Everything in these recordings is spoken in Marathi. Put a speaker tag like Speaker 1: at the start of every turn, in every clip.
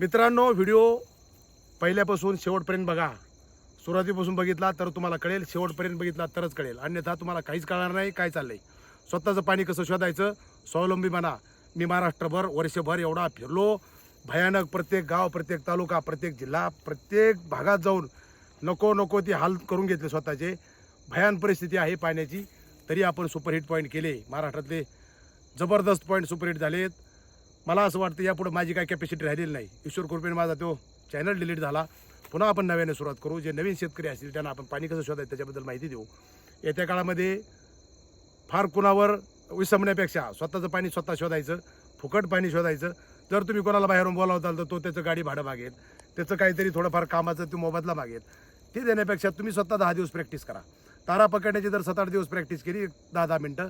Speaker 1: मित्रांनो व्हिडिओ पहिल्यापासून शेवटपर्यंत बघा. सुरुवातीपासून बघितला तर तुम्हाला कळेल शेवटपर्यंत बघितला तरच कळेल. अन्यथा तुम्हाला काहीच कळणार नाही काय चाललंय. स्वतःचं पाणी कसं शोधायचं? स्वावलंबी म्हणा. मी महाराष्ट्रभर वर्षभर एवढा फिरलो. भयानक प्रत्येक गाव प्रत्येक तालुका प्रत्येक जिल्हा प्रत्येक भागात जाऊन नको नको ती हाल करून घेतले स्वतःचे. भयान परिस्थिती आहे पाण्याची. तरी आपण सुपरहिट पॉईंट केले. महाराष्ट्रातले जबरदस्त पॉईंट सुपरहिट झालेत. मला असं वाटतं यापुढे माझी काय कॅपॅसिटी राहिलेली नाही. ईश्वर कृपेने माझा तो चॅनल डिलीट झाला. पुन्हा आपण नव्याने सुरुवात करू. जे नवीन शेतकरी असतील त्यांना आपण पाणी कसं शोधायचं त्याच्याबद्दल माहिती देऊ. येत्या काळामध्ये फार कुणावर विसंबण्यापेक्षा स्वतःचं पाणी स्वतः शोधायचं फुकट पाणी शोधायचं. जर तुम्ही कोणाला बाहेरून बोलावताल तर तो त्याचं गाडी भाडं मागेल. त्याचं काहीतरी थोडंफार कामाचं तो मोबदला मागेल. ते देण्यापेक्षा तुम्ही स्वतः दहा दिवस प्रॅक्टिस करा. तारा पकडण्याची जर सात आठ दिवस प्रॅक्टिस केली दहा दहा मिनटं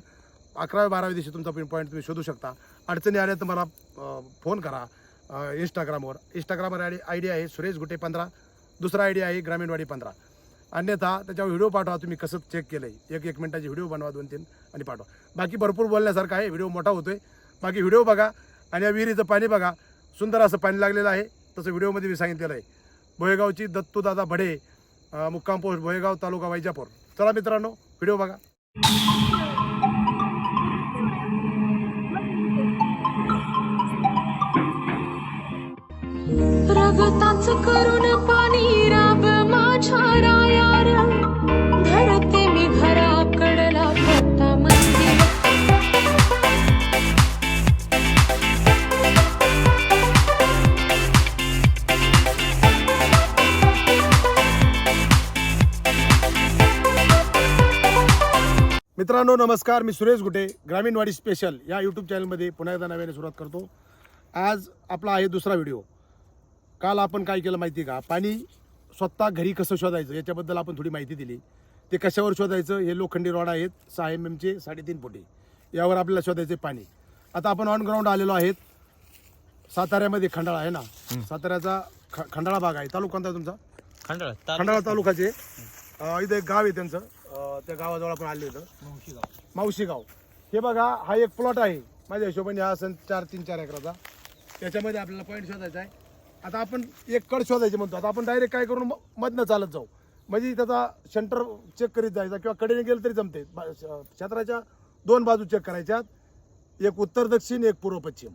Speaker 1: अकराव्या बाराव्या दिवशी तुमचा पिन पॉईंट तुम्ही शोधू शकता. अडचणी आल्या तर मला फोन करा इंस्टाग्रामवर इंस्टाग्रामवर आय आय डी आहे सुरेश गुटे पंधरा. दुसरा आय डी आहे ग्रामीणवाडी पंधरा. अन्यथा त्याच्यावर व्हिडिओ पाठवा तुम्ही कसं चेक केलं आहे एक एक मिनटाची व्हिडिओ बनवा दोन तीन आणि पाठवा. बाकी भरपूर बोलण्यासारखं आहे व्हिडिओ मोठा होतो आहे बाकी व्हिडिओ बघा आणि या विहिरीचं पाणी बघा. सुंदर असं पाणी लागलेलं आहे तसं व्हिडिओमध्ये मी सांगितलेलं आहे. भोयगावची दत्तूदादा भडे मुक्काम पोस्ट भोयगाव तालुका वैजापूर. चला मित्रांनो व्हिडिओ बघा.
Speaker 2: रगताच करून पाणी राब माझ्या रायार. धरते मी घरा कडला फटा मंदिर.
Speaker 1: मित्रांनो नमस्कार. मी सुरेश गुटे ग्रामीणवाडी स्पेशल या यूट्यूब चॅनलमध्ये पुन्हा एकदा नव्याने सुरुवात करतो. आज आपला आहे दुसरा व्हिडिओ काल आपण काय केलं माहिती आहे का? पाणी स्वतः घरी कसं शोधायचं? याच्याबद्दल आपण थोडी माहिती दिली. ते कशावर शोधायचं? हे लोखंडी रॉड आहेत सहा एम एमचे साडेतीन फुटे यावर आपल्याला शोधायचे पाणी. आता आपण ऑन ग्राउंड आलेलो आहेत. साताऱ्यामध्ये खंडाळा आहे ना? साताऱ्याचा ख खंडाळा भाग आहे. तालुका कोणता आहे तुमचा?
Speaker 3: खंडाळा
Speaker 1: खंडाळा तालुक्याचे अं, इथं एक गाव आहे त्यांचं. त्या गावाजवळ आपण आले होतं. मावशी गाव हे बघा हा एक प्लॉट आहे. माझ्या हिशोबाने हा असेल चार तीन चार एकराचा. त्याच्यामध्ये आपल्याला पॉईंट शोधायचा आहे. आता आपण एक कड शोधायचे म्हणतो. आता आपण डायरेक्ट काय करून म- मधनं चालत जाऊ. म्हणजे त्याचा सेंटर चेक करीत जायचा किंवा कडेने गेलं तरी जमते बा- श- क्षेत्राच्या दोन बाजू चेक करायच्यात. एक उत्तर दक्षिण एक पूर्व पश्चिम.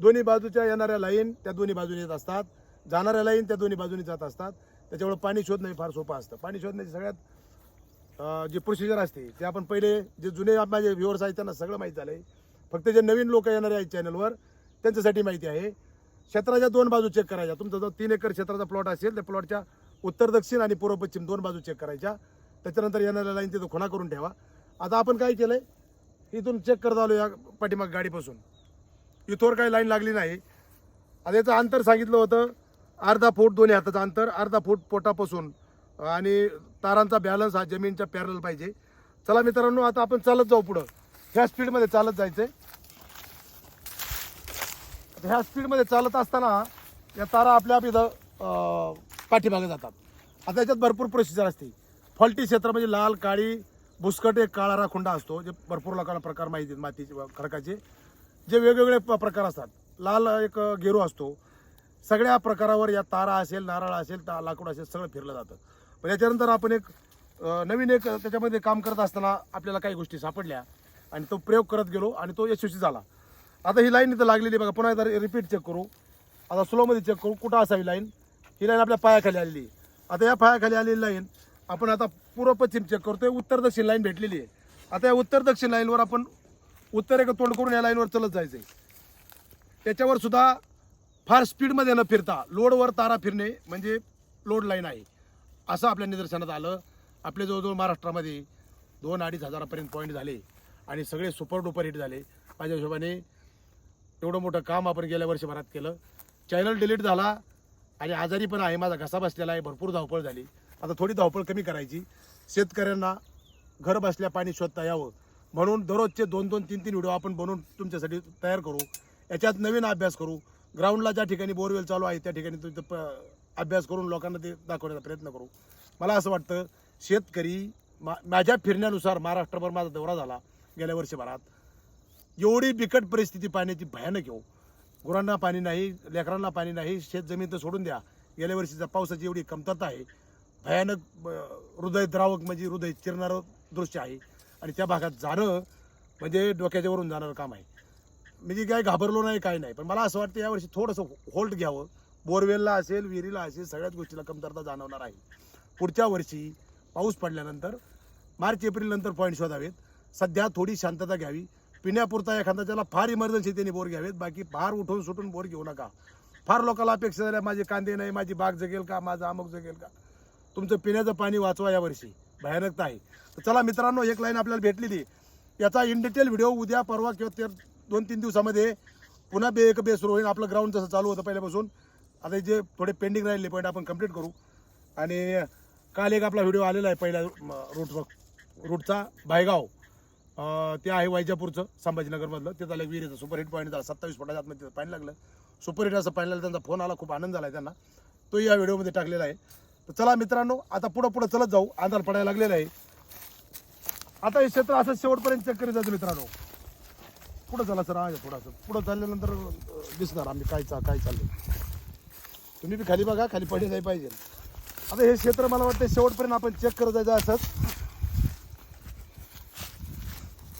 Speaker 1: दोन्ही बाजूच्या येणाऱ्या लाईन त्या दोन्ही बाजूने येत असतात. जाणाऱ्या लाईन त्या दोन्ही बाजूने जात असतात. त्याच्यामुळे पाणी शोधणं हे फार सोपं असतं. पाणी शोधण्याची सगळ्यात जी प्रोसिजर असते ते आपण पहिले जे जुने आप- माझे व्ह्युअर्स आहेत त्यांना सगळं माहीत झालं आहे फक्त जे नवीन लोक येणारे आहेत चॅनलवर त्यांच्यासाठी माहिती आहे. क्षेत्राच्या दोन बाजू चेक करायच्या. तुमचा जो तीन एकर क्षेत्राचा प्लॉट असेल त्या प्लॉटच्या उत्तर दक्षिण आणि पूर्व पश्चिम दोन बाजू चेक करायच्या. त्याच्यानंतर येणाऱ्या लाईन तिथं खुणा करून ठेवा. आता आपण काय केलं आहे इथून चेक करत आलो या पाठीमाग गाडीपासून. इथवर काही लाईन लागली नाही. आता याचं अंतर सांगितलं होतं. अर्धा फूट दोन्ही हाताचं अंतर अर्धा फूट पोटापासून. आणि तारांचा बॅलन्स हा जमीनच्या पॅरल पाहिजे. चला मित्रांनो आता आपण चालत जाऊ पुढं. ह्या स्पीडमध्ये चालत जायचं आहे ह्या स्पीडमध्ये चालत असताना या तारा आपल्या आप इथं पाठीमागे जातात. आता याच्यात भरपूर प्रोसिजर असते फॉल्टी क्षेत्र म्हणजे लाल काळी बुसकट एक काळा राखुंडा असतो जे भरपूर लोकांना प्रकार माहिती आहेत मातीचे खडकाचे. जे वेगवेगळे प- प्रकार असतात. लाल एक गेरू असतो. सगळ्या प्रकारावर या तारा असेल नारळ असेल ता लाकूड असेल सगळं फिरलं जातं. पण याच्यानंतर आपण एक नवीन एक त्याच्यामध्ये काम करत असताना आपल्याला काही गोष्टी सापडल्या आणि तो प्रयोग करत गेलो आणि तो यशस्वी झाला. आता ही लाईन इथं लागलेली आहे बघा. पुन्हा एकदा रिपीट चेक करू. आता स्लोमध्ये चेक करू. कुठं असावी लाईन? ही लाईन आपल्या पायाखाली आलेली आहे. आता या पायाखाली आलेली लाईन आपण आता पूर्व पश्चिम चेक करतोय. उत्तर दक्षिण लाईन भेटलेली आहे. आता या उत्तर दक्षिण लाईनवर आपण उत्तर एक तोंड करून या लाईनवर चलत जायचंय. त्याच्यावर सुद्धा फार स्पीडमध्ये न फिरता लोडवर तारा फिरणे म्हणजे लोड लाईन आहे. असं आपल्या निदर्शनात आलं. आपले जवळजवळ महाराष्ट्रामध्ये दोन अडीच हजारापर्यंत पॉईंट झाले आणि सगळे सुपर डुपर हिट झाले. माझ्या हिशोबाने एवढं मोठं काम आपण गेल्या वर्षभरात केलं. चॅनल डिलीट झाला आणि आजारी पण आहे. माझा घसा बसलेला आहे. भरपूर धावपळ झाली. आता थोडी धावपळ कमी करायची. शेतकऱ्यांना घर बसल्या पाणी शोधता यावं. म्हणून दररोजचे दोन दोन तीन तीन व्हिडिओ आपण बनवून तुमच्यासाठी तयार करू. याच्यात नवीन अभ्यास करू. ग्राउंडला ज्या ठिकाणी बोरवेल चालू आहे त्या ठिकाणी तुम्ही प- अभ्यास करून लोकांना ते दाखवण्याचा प्रयत्न करू. मला असं वाटतं शेतकरी मा माझ्या फिरण्यानुसार महाराष्ट्रभर माझा दौरा झाला गेल्या वर्षभरात. एवढी बिकट परिस्थिती पाण्याची भयानक येऊ हो. गुरांना पाणी नाही लेकरांना पाणी नाही शेत जमीन तर सोडून द्या. गेल्या वर्षीचा पावसाची एवढी कमतरता आहे. भयानक अं, हृदयद्रावक म्हणजे हृदय चिरणारं दृश्य आहे. आणि त्या भागात जाणं म्हणजे डोक्याच्या वरून जाणारं काम आहे. म्हणजे काय घाबरलो नाही काय नाही. पण मला असं वाटतं यावर्षी थोडंसं होल्ड घ्यावं. बोरवेलला असेल विहिरीला असेल सगळ्याच गोष्टीला कमतरता जाणवणार आहे. पुढच्या वर्षी पाऊस पडल्यानंतर मार्च एप्रिल नंतर पॉईंट शोधावेत. सध्या थोडी शांतता घ्यावी. पिण्यापुरता एखादा त्याला फार इमर्जन्सी त्यांनी बोर घ्यावेत. बाकी फार उठून सुटून बोर घेऊ नका. फार लोकांना अपेक्षा झाल्या माझे कांदे नाही माझी बाग जगेल का माझं अमुक जगेल का? तुमचं पिण्याचं पाणी वाचवा यावर्षी भयानकता आहे. तर चला मित्रांनो एक लाईन आपल्याला भेटलेली याचा इन डिटेल व्हिडिओ उद्या परवा किंवा ते दोन तीन दिवसामध्ये पुन्हा बे एक बे सुरू होईल आपलं ग्राउंड जसं चालू होतं पहिल्यापासून. आता जे थोडे पेंडिंग राहिले पॉईंट आपण कंप्लीट करू. आणि काल एक आपला व्हिडिओ आलेला आहे पहिल्या रूट रूटचा भायगाव. ते आहे वैजापूरचं संभाजीनगरमधलं. ते झालं विहिरीचं. सुपरहिट पॉईंट झाला. सत्तावीस फुटाच्या आतमध्ये तिथं पाणी लागलं. सुपरहिट असं पाणी लागलं. त्यांचा फोन आला. खूप आनंद झाला आहे त्यांना. तो या व्हिडिओमध्ये टाकलेला आहे. तर चला मित्रांनो आता पुढं पुढं चलत जाऊ. आधार पडायला लागलेला आहे. आता हे क्षेत्र असं शेवटपर्यंत चेक करीत जायचं मित्रांनो. पुढं चला सर. आहे थोडंसं. पुढं चालल्यानंतर दिसणार आम्ही काय चा काय चाललंय. तुम्ही बी खाली बघा. खाली पडले नाही पाहिजे. आता हे क्षेत्र मला वाटतं शेवटपर्यंत आपण चेक करत जायचं असंच.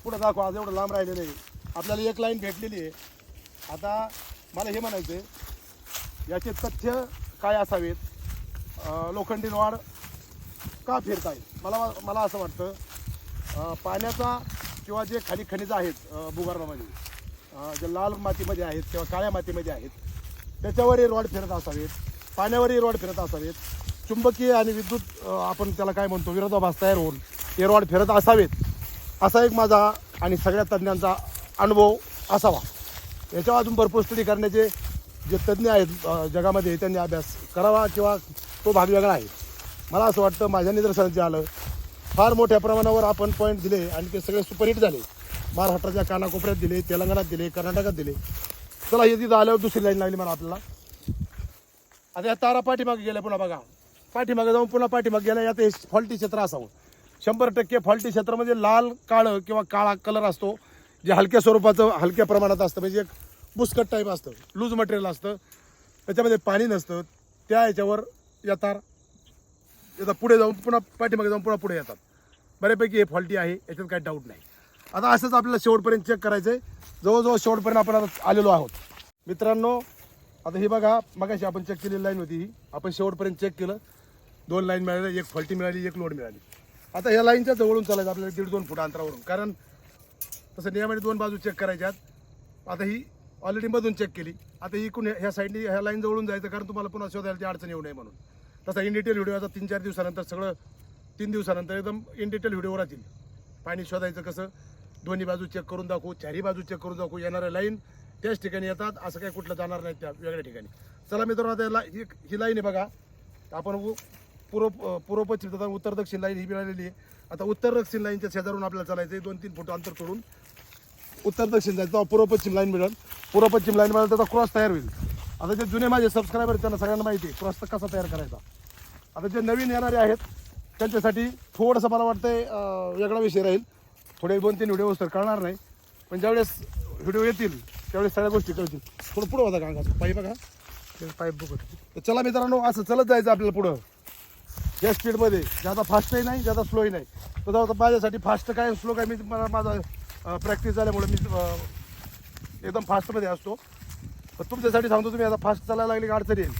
Speaker 1: पुढं दाखवा आज एवढं लांब राहिलेलं आहे. आपल्याला एक लाईन भेटलेली आहे. आता मला हे म्हणायचं आहे याचे तथ्य काय असावेत? लोखंडी वाढ का फिरताय मला मला असं वाटतं पाण्याचा किंवा जे खाली खनिज आहेत भूगर्भामध्ये जे लाल मातीमध्ये आहेत किंवा काळ्या मातीमध्ये आहेत त्याच्यावरही रॉड फिरत असावेत पाण्यावरही रॉड फिरत असावेत. चुंबकीय आणि विद्युत आपण त्याला काय म्हणतो विरोधाभास तयार होऊन हे रॉड फिरत असावेत. असा एक माझा आणि सगळ्या तज्ज्ञांचा अनुभव असावा. याच्यावर अजून भरपूर स्टडी करण्याचे जे तज्ज्ञ आहेत जगामध्ये त्यांनी अभ्यास करावा किंवा तो भाग वेगळा आहे. मला असं वाटतं माझ्या निदर्शनात जे आलं फार मोठ्या प्रमाणावर आपण पॉईंट दिले आणि ते सगळे सुपरहिट झाले. महाराष्ट्राच्या कानाकोपऱ्यात दिले तेलंगणात दिले कर्नाटकात दिले. चला हे तिथं आल्यावर दुसरी लाईन लागली मला आपल्याला. आता या तारा पाठीमागे गेल्या पुन्हा बघा. पाठीमागे जाऊन पुन्हा पाठीमागे गेल्या यात हे फॉल्टी क्षेत्र असावं. शंभर टक्के फॉल्टी क्षेत्रामध्ये लाल काळं किंवा काळा कलर असतो जे हलक्या स्वरूपाचं हलक्या प्रमाणात असतं. म्हणजे एक बुसकट टाईप असतं. लूज मटेरियल असतं. त्याच्यामध्ये पाणी नसतं. त्या याच्यावर येतात. येतात. पुढे जाऊन पुन्हा पाठीमागे जाऊन पुन्हा पुढे येतात. बऱ्यापैकी हे फॉल्टी आहे. याच्यात काही डाऊट नाही. आता असंच आपल्याला शेवटपर्यंत चेक करायचं आहे जवळजवळ शेवटपर्यंत आपण आता आलेलो आहोत. मित्रांनो आता हे बघा. मगाशी आपण चेक केलेली लाईन होती ही. आपण शेवटपर्यंत चेक केलं. दोन लाईन मिळाल्या. एक फॉल्टी मिळाली एक लोड मिळाली. आता ह्या लाईनच्या जवळून चालायचं आपल्याला दीड दोन फूट अंतरावरून. कारण तसं नियमाने दोन बाजू चेक करायच्यात. आता ही ऑलरेडी मधून चेक केली. आता इकून ह्या साईडने ह्या लाईन जवळून जायचं कारण तुम्हाला पुन्हा शोधायची अडचण येऊ नये म्हणून. तसा इन डिटेल व्हिडिओ आता तीन चार दिवसानंतर सगळं तीन दिवसानंतर एकदम इन डिटेल व्हिडिओवर राहतील. पाणी शोधायचं कसं? दोन्ही बाजू चेक करून दाखवू चारही बाजू चेक करून दाखवू. येणाऱ्या लाईन त्याच ठिकाणी येतात असं काही कुठलं जाणार नाही त्या वेगळ्या ठिकाणी. चला मित्रांनो आता ही ही लाईन आहे बघा. आपण पूर्व पूर्व पश्चिम तथा उत्तर दक्षिण लाईन ही मिळालेली आहे. आता उत्तर दक्षिण लाईनच्या शेजारून आपल्याला चालायचं आहे दोन तीन फूट अंतर सोडून उत्तर दक्षिण जायचं पूर्व पश्चिम लाईन मिळेल. पूर्व पश्चिम लाईन मिळालं त्याचा क्रॉस तयार होईल. आता जे जुने माझे सबस्क्रायबर आहेत त्यांना सगळ्यांना माहिती आहे क्रॉस कसा तयार करायचा. आता जे नवीन येणारे आहेत त्यांच्यासाठी थोडंसं मला वाटतंय अं, वेगळा विषय राहील. थोडे दोन तीन व्हिडिओ तर कळणार नाही. पण ज्यावेळेस व्हिडिओ येतील त्यावेळेस सगळ्या गोष्टी कळतील. थोडं पुढं होता का पाईप बघा. पाईप बघत तर चला मित्रांनो असं चलत जायचं आपल्याला पुढं. या स्पीडमध्ये ज्यादा फास्टही नाही ज्यादा स्लोही नाही. तर आता माझ्यासाठी फास्ट काय स्लो काय मी मला माझा प्रॅक्टिस झाल्यामुळे मी एकदम फास्टमध्ये असतो. पण तुमच्यासाठी सांगतो तुम्ही आता फास्ट चालायला लागली की अडचण येईल.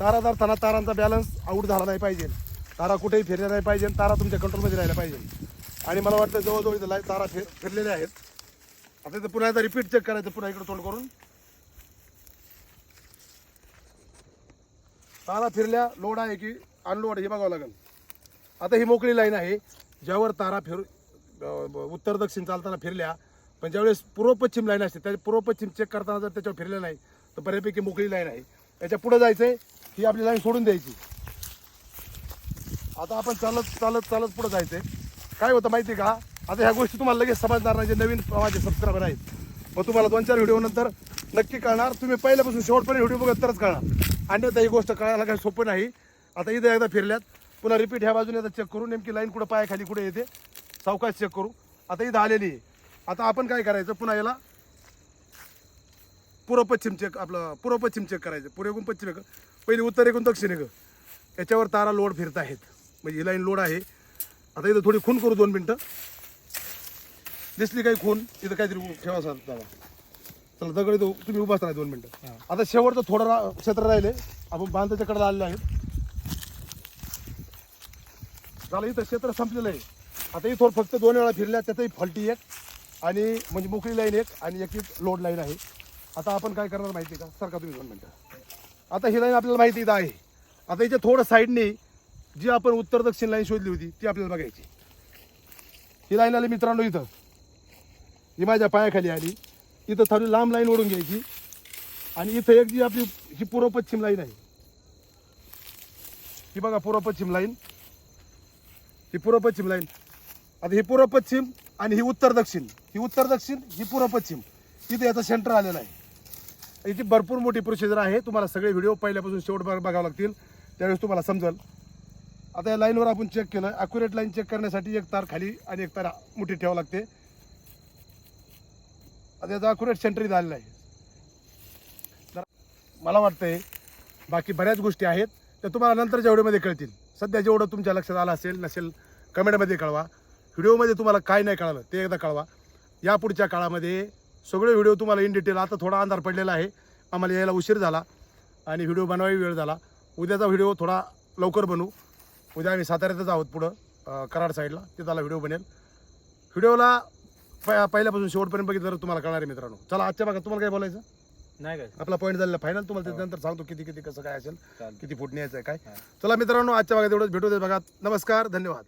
Speaker 1: तारा तारांचा बॅलन्स आऊट झाला नाही पाहिजे. तारा कुठेही फिरल्या नाही पाहिजे तारा तुमच्या कंट्रोलमध्ये राहिल्या पाहिजे. आणि मला वाटतं जवळजवळ इथं तारा फिर फिरलेल्या आहेत. आता इथं पुन्हा एकदा रिपीट चेक करायचं पुन्हा इकडे तोंड करून. तारा फिरल्या लोड आहे की अनलोड हे बघावं लागेल. आता ही मोकळी लाईन आहे. ज्यावर तारा फिर उत्तर दक्षिण चालताना फिरल्या पण ज्यावेळेस पूर्व पश्चिम लाईन असते त्या पूर्व पश्चिम चेक करताना जर त्याच्यावर फिरल्या नाही तर बऱ्यापैकी मोकळी लाईन आहे. त्याच्या पुढे जायचंय ही आपली लाईन सोडून द्यायची. आता आपण चालत चालत चालत पुढे जायचंय. काय होतं माहिती आहे का? आता ह्या गोष्टी तुम्हाला लगेच समजणार नाही जे नवीन माझे सबस्क्रायबर आहेत. मग तुम्हाला दोन चार व्हिडिओ नंतर नक्की कळणार. तुम्ही पहिल्यापासून शेवटपर्यंत व्हिडिओ बघत तरच कळणार. अन्यथा ही गोष्ट कळायला काही सोपं नाही. आता इथं एकदा फिरल्यात. पुन्हा रिपीट ह्या बाजूने आता चेक करू. नेमकी लाईन कुठं पायाखाली कुठे येते. सावकाश चेक करू. आता इथं आलेली आहे. आता आपण काय करायचं? पुन्हा याला पूर्व पश्चिम चेक आपलं पूर्व पश्चिम चेक करायचं पूर्वेकून पश्चिम आहे का पहिली उत्तर एकूण दक्षिण आहे का याच्यावर तारा लोड फिरत आहेत. म्हणजे ही लाईन लोड आहे. आता इथं थोडी खून करू दोन मिनटं. दिसली काही खून? इथं काहीतरी ठेवा सर चला दगड तुम्ही उभाच राहा दोन मिनटं. आता शेवटचं थोडं रा क्षेत्र राहिले. आपण बांधाच्या कडे आलेलं आहे झालं इथं क्षेत्र संपलेलं आहे. आता इथं फक्त दोन वेळा फिरल्या त्यातही फल्टी एक आणि म्हणजे मोकळी लाईन एक आणि एक लोड लाईन आहे. आता आपण काय करणार माहिती आहे का? सर का तुम्ही दोन मिनटं. आता ही लाईन आपल्याला माहिती इथं आहे. आता इथे थोडं साईडने जी आपण उत्तर दक्षिण लाईन शोधली होती ती आपल्याला बघायची ही लाईन आली मित्रांनो इथं. ही माझ्या पायाखाली आली. इथं थोडी लांब लाईन ओढून घ्यायची. आणि इथं एक जी आपली ही पूर्व पश्चिम लाईन आहे. ही बघा पूर्व पश्चिम लाईन ही पूर्व पश्चिम लाईन. आता ही पूर्व पश्चिम आणि ही उत्तर दक्षिण. ही उत्तर दक्षिण ही पूर्व पश्चिम. इथे याचा सेंटर आलेला आहे. याची भरपूर मोठी प्रोसिजर आहे. तुम्हाला सगळे व्हिडिओ पहिल्यापासून शेवट बघावं लागतील. त्यावेळेस तुम्हाला समजेल. आता या लाईनवर आपण चेक केलं. अॅक्युरेट लाईन चेक करण्यासाठी एक तार खाली आणि एक तार मोठी ठेवावं लागते. आता याचा अॅक्युरेट सेंटर इथं आलेला आहे. तर मला वाटतंय बाकी बऱ्याच गोष्टी आहेत. त्या तुम्हाला नंतरच्या व्हिडिओमध्ये कळतील. सध्या जेवढं तुमच्या लक्षात आलं असेल नसेल कमेंटमध्ये कळवा. व्हिडिओमध्ये तुम्हाला काय नाही कळालं ते एकदा कळवा. यापुढच्या काळामध्ये सगळे व्हिडिओ तुम्हाला इन डिटेल आता थोडा अंधार पडलेला आहे. आम्हाला यायला उशीर झाला आणि व्हिडिओ बनवायला वेळ झाला. उद्याचा व्हिडिओ थोडा लवकर बनवू. उद्या आम्ही साताऱ्यातच आहोत पुढं कराड साईडला. तिथला व्हिडिओ बनेल. व्हिडिओला प पहिल्यापासून शेवटपर्यंत बघितलं तर तुम्हाला कळणार आहे मित्रांनो. चला आजच्या भागात तुम्हाला काय बोलायचं?
Speaker 3: नाही काय.
Speaker 1: आपला पॉईंट झालेला फायनल तुम्हाला त्याच्यानंतर सांगतो किती किती कसं काय असेल किती फूट न्यायचं आहे काय.
Speaker 3: हा.
Speaker 1: चला मित्रांनो आजच्या भागात एवढंच. भेटू दे भागात. नमस्कार धन्यवाद.